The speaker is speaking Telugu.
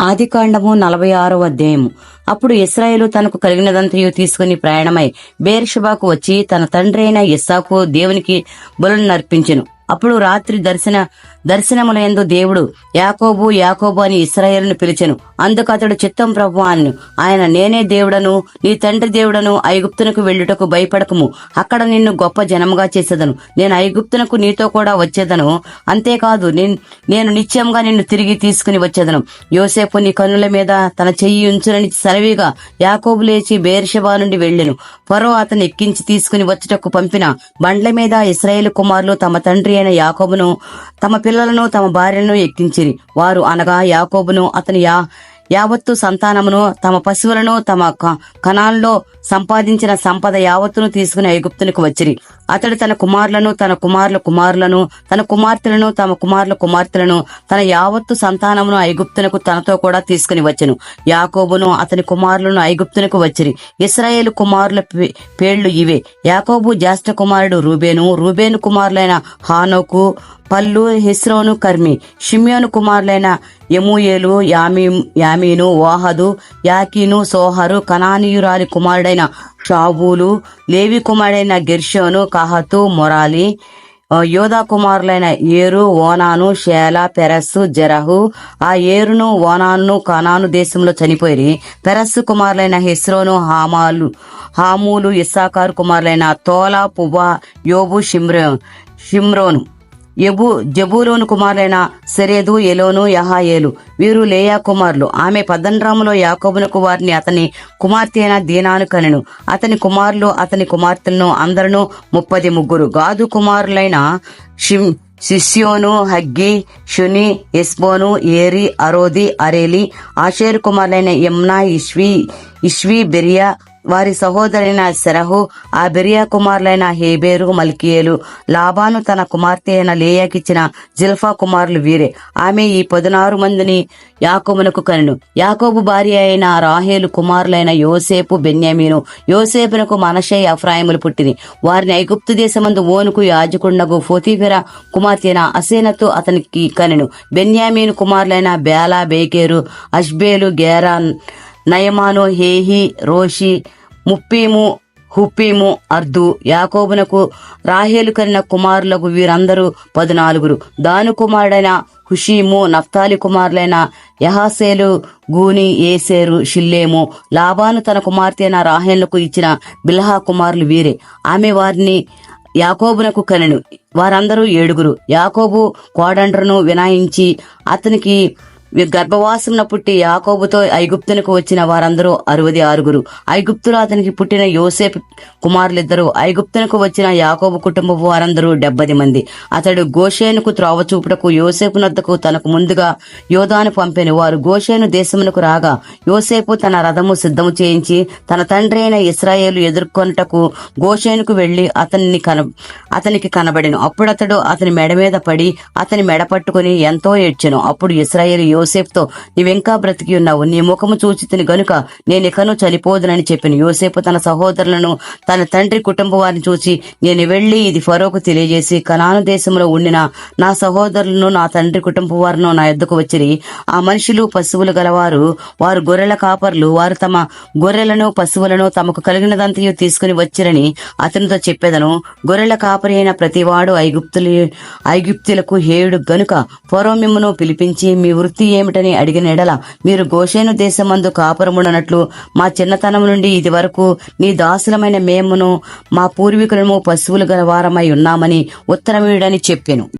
ఆదికాండము నలభై ఆరో అధ్యాయము. అప్పుడు ఇస్రాయేలు తనకు కలిగినదంతయు తీసుకుని ప్రయాణమై బేర్షబాకు వచ్చి తన తండ్రి అయిన ఇస్సాకు దేవునికి బలులను నర్పించెను అప్పుడు రాత్రి దర్శన దర్శనములందు దేవుడు యాకోబు యాకోబు అని ఇస్రాయేల్ను పిలిచెను. అందుకు అతడు చిత్తం ప్రభు అన్ను ఆయన నేనే దేవుడను నీ తండ్రి దేవుడను ఐగుప్తునకు వెళ్ళుటకు భయపడకము. అక్కడ నిన్ను గొప్ప జనముగా చేసేదను. నేను ఐగుప్తునకు నీతో కూడా వచ్చేదను. అంతేకాదు నేను నేను నిత్యంగా నిన్ను తిరిగి తీసుకుని వచ్చేదను. యోసేపు నీ కన్నుల మీద తన చెయ్యి ఉంచునని సరవిగా యాకోబు లేచి బేర్షబా నుండి వెళ్ళెను. ఫరో అతను ఎక్కించి తీసుకుని వచ్చుటకు పంపిన బండ్ల మీద ఇస్రాయేల్ కుమారులు తమ తండ్రి అయిన యాకోబును తమ పిల్లలను తమ భార్యను ఎక్కించిరి. వారు అనగా యాకోబును అతని యా యావత్తు సంతానమును తమ పశువులను తమ క- కణాల్లో సంపాదించిన సంపద యావత్తును తీసుకుని ఐగుప్తునికి వచ్చిరి. అతడు తన కుమారులను తన కుమారుల కుమారులను తన కుమార్తెలను తమ కుమారుల కుమార్తెలను తన యావత్తు సంతానమును ఐగుప్తునకు తనతో కూడా తీసుకుని వచ్చెను. యాకోబును అతని కుమారులను ఐగుప్తునకు వచ్చిరి. ఇస్రాయేలు కుమారుల పే- ఇవే. యాకోబు జ్యేష్ఠ కుమారుడు రూబేను రూబేను కుమారులైన హానోకు పల్లు హిస్రోను కర్మి షిమ్యోను కుమారులైన యమూయేలు యామీ యామీను ఓహదు యాకీను సోహరు కనానీయురాలి కుమారుడైన షాబూలు లేవి కుమారుడైన గెర్షోను కహతు మొరాలి యోధా కుమారులైన ఏరు ఓనాను షేల పెరస్సు జరహు. ఆ ఏరును ఓనాను కనాను దేశంలో చనిపోయి పెరస్సు కుమారులైన హెస్రోను హామాలు హామూలు ఇస్సాకారు కుమారులైన తోలా పుబా యోబు షిమ్రో షిమ్రోను. ఎబు జబూలోను కుమారులైన సెరేదు ఎలోను యహాయేలు. వీరు లేయా కుమారులు. ఆమె పద్దనరాములో యాకోబునకు వారిని అతని కుమార్తె అయిన దీనాను కనెను. అతని కుమారులు అతని కుమార్తెలను అందరూ ముప్పది ముగ్గురు. గాదు కుమారులైన షిమ్ శిష్యోను హగ్గి షుని ఎస్బోను ఏరి అరోది అరేలి ఆషేర్ కుమారులైన యమ్నా ఇష్వి ఇష్వి బెరియా వారి సహోదరైన సెరహు ఆ బెరియా కుమారులైన హేబేరు మల్కియేలు. లాభాను తన కుమార్తె అయిన లేయాకిచ్చిన జిల్ఫా కుమారులు వీరే. ఆమె ఈ పదునారు మందిని యాకోబునకు కనెను. యాకోబు భార్య అయిన రాహేలు కుమారులైన యోసేపు బెన్యామీను. యోసేపునకు మనషే అఫ్రాయిములు పుట్టిని వారిని ఐగుప్తు దేశమందు ఓనుకు యాజకుండగు ఫోతీఫెర కుమార్తెన అసేనతు అతనికి కనెను. బెన్యామీను కుమారులైన బేలా బేకేరు అష్బేలు గేరాన్ నయమాను హేహి రోషి ముప్పీము హుప్పీము అర్దు యాకోబునకు రాహేలు కరిన కుమారులకు వీరందరూ పదునాలుగురు. దాను కుమారుడైన హుషీము నఫ్తాలి కుమారులైన యహాసేలు గూని ఏసేరు షిల్లేము. లాబాను తన కుమార్తె అయిన రాహేళ్ళకు ఇచ్చిన బిల్హా కుమారులు వీరే. ఆమె వారిని యాకోబునకు కనెను. వారందరూ ఏడుగురు. యాకోబు కోడండ్రను వినాయించి అతనికి గర్భవాసమున పుట్టి యాకోబుతో ఐగుప్తునకు వచ్చిన వారందరూ అరవది ఆరుగురు. ఐగుప్తులో అతనికి పుట్టిన యోసేపు కుమారులిద్దరు ఐగుప్తునకు వచ్చిన యాకోబు కుటుంబపు వారందరూ డెబ్బది మంది. అతడు గోషేనుకు త్రోవ చూపుటకు యోసేపు నద్దకు తనకు ముందుగా యోధాను పంపెను. వారు గోషేను దేశమునకు రాగా యోసేపు తన రథము సిద్ధము చేయించి తన తండ్రి అయిన ఇస్రాయేలు ఎదుర్కొనుటకు గోషేనుకు వెళ్ళి అతన్ని కన అతనికి కనబడెను. అప్పుడతడు అతని మెడ మీద పడి అతని మెడ పట్టుకుని ఎంతో ఏడ్చెను. అప్పుడు ఇస్రాయేలు యోసేపుతో నీవింకా బ్రతికి ఉన్నావు? నీ ముఖము చూచితిని గనుక నేను చనిపోదునని చెప్పిన యోసేపు తన సహోదరులను తన తండ్రి కుటుంబ వారిని చూసి నేను వెళ్ళి ఇది ఫరోకు తెలియజేసి కనాను దేశంలో ఉండిన నా సహోదరులను నా తండ్రి కుటుంబ వారిను నా ఎద్దుకు వచ్చిరి. ఆ మనుషులు పశువులు గలవారు. వారు గొర్రెల కాపర్లు. వారు తమ గొర్రెలను పశువులను తమకు కలిగినదంతయు తీసుకుని వచ్చిరని అతనితో చెప్పేదను. గొర్రెల కాపరి అయిన ప్రతివాడు ఐగుప్తులు ఐగుప్తులకు హేయుడు గనుక ఫరో మిమ్మను పిలిపించి మీ వృత్తి ఏమిటని అడిగిన ఎడల మీరు గోషేను దేశమందు కాపురముడనట్లు మా చిన్నతనం నుండి ఇది వరకు నీ దాసులమైన మేమును మా పూర్వీకులను పశువులు గల వారమై ఉన్నామని ఉత్తరమీయుడని చెప్పెను.